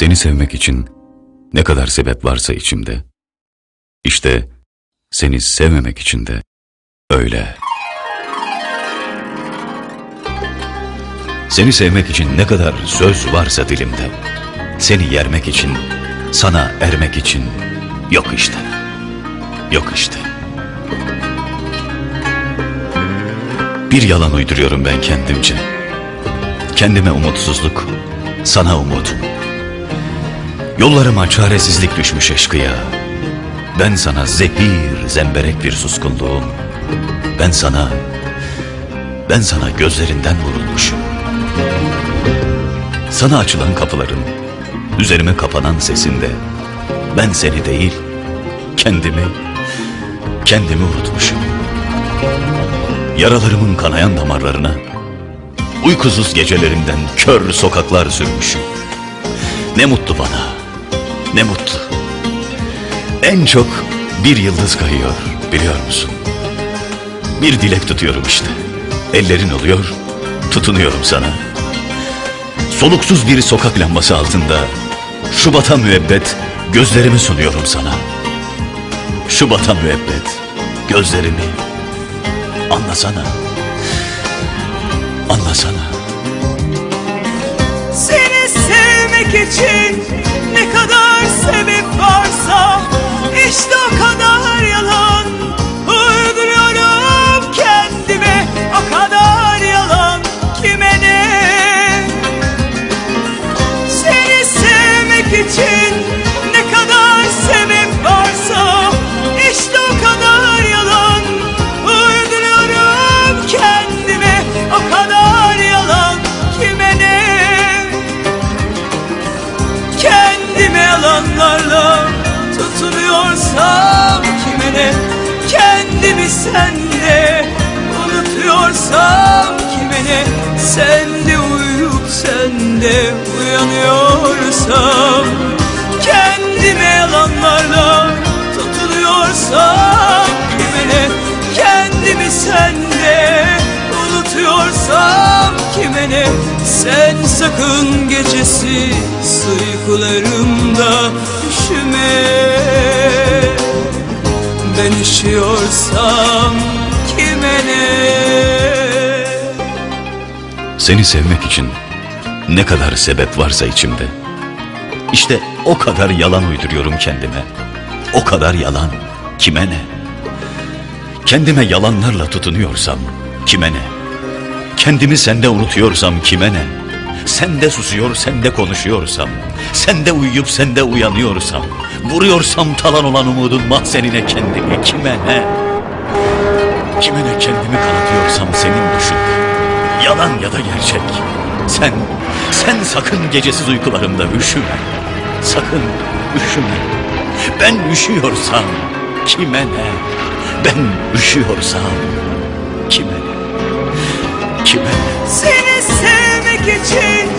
Seni sevmek için ne kadar sebep varsa içimde, işte seni sevmemek için de öyle. Seni sevmek için ne kadar söz varsa dilimde, seni yermek için, sana ermek için yok işte. Yok işte. Bir yalan uyduruyorum ben kendimce. Kendime umutsuzluk, sana umut. Yollarıma çaresizlik düşmüş eşkıya. Ben sana zehir, zemberek bir suskunluğum. Ben sana, ben sana gözlerinden vurulmuşum. Sana açılan kapıların, üzerime kapanan sesinde, ben seni değil, kendimi, kendimi unutmuşum. Yaralarımın kanayan damarlarına, uykusuz gecelerimden kör sokaklar sürmüşüm. Ne mutlu bana, ne mutlu. En çok bir yıldız kayıyor, biliyor musun? Bir dilek tutuyorum işte. Ellerin oluyor, tutunuyorum sana. Soluksuz bir sokak lambası altında, Şubat'a müebbet gözlerimi sunuyorum sana. Şubat'a müebbet gözlerimi anlasana. Anlasana. Seni sevmek için ne kadar sebep Kendimi sende unutuyorsam kime ne Sende uyuyup sende uyanıyorsam Kendime yalanlarla tutunuyorsam kime ne Kendimi sende unutuyorsam kime ne Sen sakın gecesi uykularımda üşüme Ben üşüyorsam kime ne Seni sevmek için ne kadar sebep varsa içimde. İşte o kadar yalan uyduruyorum kendime. O kadar yalan kime ne? Kendime yalanlarla tutunuyorsam kime ne? Kendimi sende unutuyorsam kime ne? Sende susuyor, sende konuşuyorsam, sende uyuyup sende uyanıyorsam, vuruyorsam talan olan umudun mahzenine kendimi kime ne? Kime ne kendimi kanatıyorsam senin düşünde. Yalan ya da gerçek. Sen, sen sakın gecesiz uykularımda üşüme. Sakın üşüme. Ben üşüyorsam kime ne? Ben üşüyorsam kime ne? Kime ne? Seni sevmek için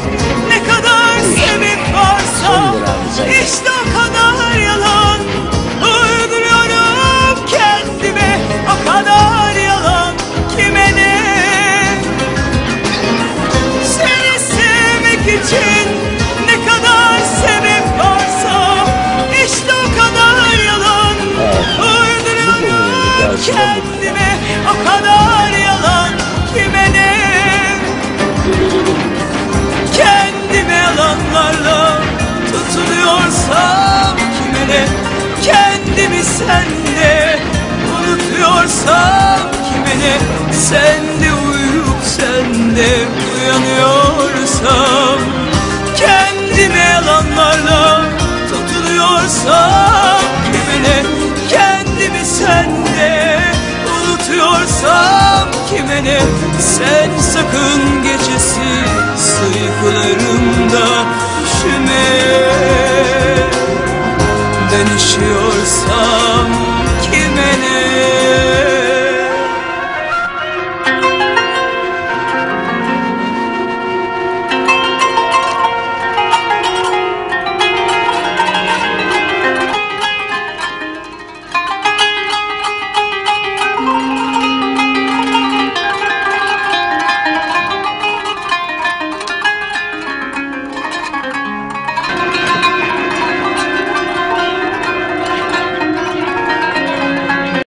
kendime o kadar yalan kime ne Kendime yalanlarla tutunuyorsam kime ne? Kendimi sende unutuyorsam kime ne? Sende uyuyup sende uyanıyorsam. Kendime yalanlarla tutunuyorsam beni Sen sakın gecesi Sayıklarımda üşüme